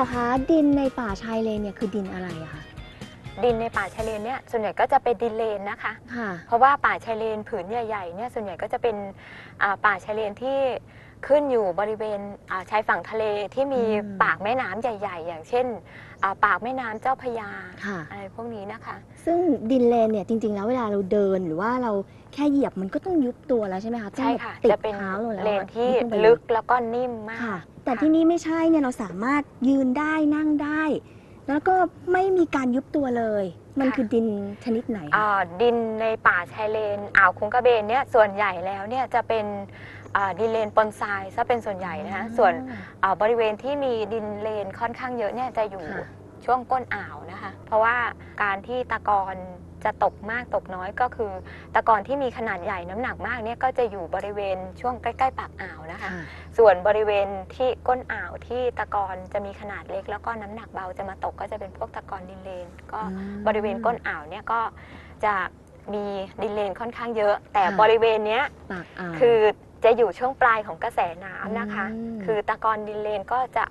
อะคะ ดินในป่าชายเลนเนี่ยคือดินอะไรอะคะดินในป่าชายเลนเนี่ยส่วนใหญ่ก็จะเป็นดินเลนนะคะ ค่ะ เพราะว่าป่าชายเลนผืนใหญ่ๆเนี่ยส่วนใหญ่ก็จะเป็นอ่าป่าชายเลนที่ ขึ้นอยู่บริเวณอ่าชายฝั่งทะเลที่มีอืม ปากแม่น้ำใหญ่ ๆ อย่างเช่นอ่าปากแม่น้ำเจ้าพระยาค่ะ อะไรพวกนี้นะคะ ซึ่งดินเลนเนี่ยจริง ๆ แล้วเวลาเราเดินหรือว่าเราแค่เหยียบมันก็ต้องยุบตัวแล้วใช่ไหมคะใช่ค่ะต้องแบบติดจะเป็นเท้าลงแล้วเลนอะที่ยุบงไปเยลึกแล้วก็นิ่มมาก ค่ะ แต่ที่นี่ไม่ใช่เนี่ยเราสามารถยืนได้นั่งได้ แล้วก็ไม่มีการยุบตัวเลย มันค่ะ คือดินชนิดไหนคะ อ่าดินในป่าชายเลนอ่าวคุ้งกระเบนเนี่ยส่วนใหญ่แล้วเนี่ยจะเป็น อ่าดินเลนปนทรายซะเป็นส่วนใหญ่นะคะส่วนอ่าบริเวณที่มีดินเลนค่อนข้างเยอะเนี่ยจะอยู่ค่ะ ช่วงก้นอ่าวนะคะ เพราะว่าการที่ตะกอนจะตกมากตกน้อยก็คือ ตะกอนที่มีขนาดใหญ่น้ำหนักมากเนี่ยก็จะอยู่บริเวณช่วงใกล้ๆปากอ่าวนะคะ ค่ะ ส่วนบริเวณที่ก้นอ่าวที่ตะกอนจะมีขนาดเล็ก แล้วก็น้ำหนักเบาจะมาตกก็จะเป็นพวกตะกอนดินเลน ก็อืมบริเวณก้นอ่าวเนี่ยก็จะมีดินเลนค่อนข้างเยอะ แต่ค่ะ บริเวณเนี้ยปากอ่าว คือ จะอยู่ช่วงปลายของกระแสน้ำนะคะ อืม คือตะกอนดินเลนก็จะ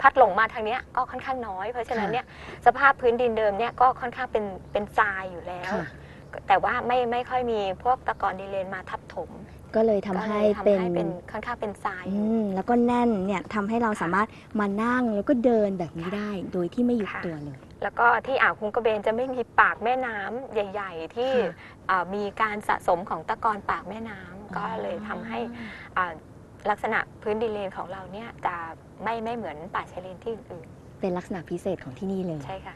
พัดหลงมาทางเนี้ยก็ค่อนข้างน้อย เพราะฉะนั้นค่ะเนี่ยสภาพพื้นดินเดิมเนี่ยก็ค่อนข้างเป็นเป็นทรายอยู่แล้ว ค่ะ แต่ว่าไม่ไม่ค่อยมีพวกตะกอนดินเลนมาทับถม ก็เลยทำก็ให้เลยทำเป็นให้เป็นค่อนข้างเป็นทรายออืยู่มแล้วก็แน่นเนี่ยทำให้เราสามารถมานั่งแล้วก็เดินแบบนี้ได้ โดยที่ไม่ยุบค่ะตัวเลย แล้วก็ที่อ่าวคุ้งกระเบนจะไม่มีปากแม่น้ำใหญ่ ๆ ที่ค่ะ อ่ามีการสะสมของตะกอนปากแม่น้ำก็เลยทำให้อ่าลักษณะพื้นดินเลนของเราเนี่ยจะไม่ไม่เหมือนป่าชายเลนที่อื่นเป็นลักษณะพิเศษของที่นี่เลย ๆใช่ค่ะ